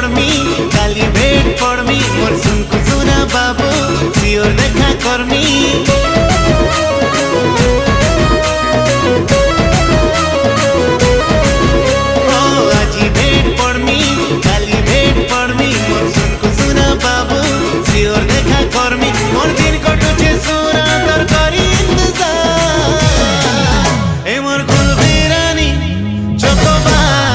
for me kali wait for me mor sun kusuna babu, বাবু sure দেখা করনি Chocobar.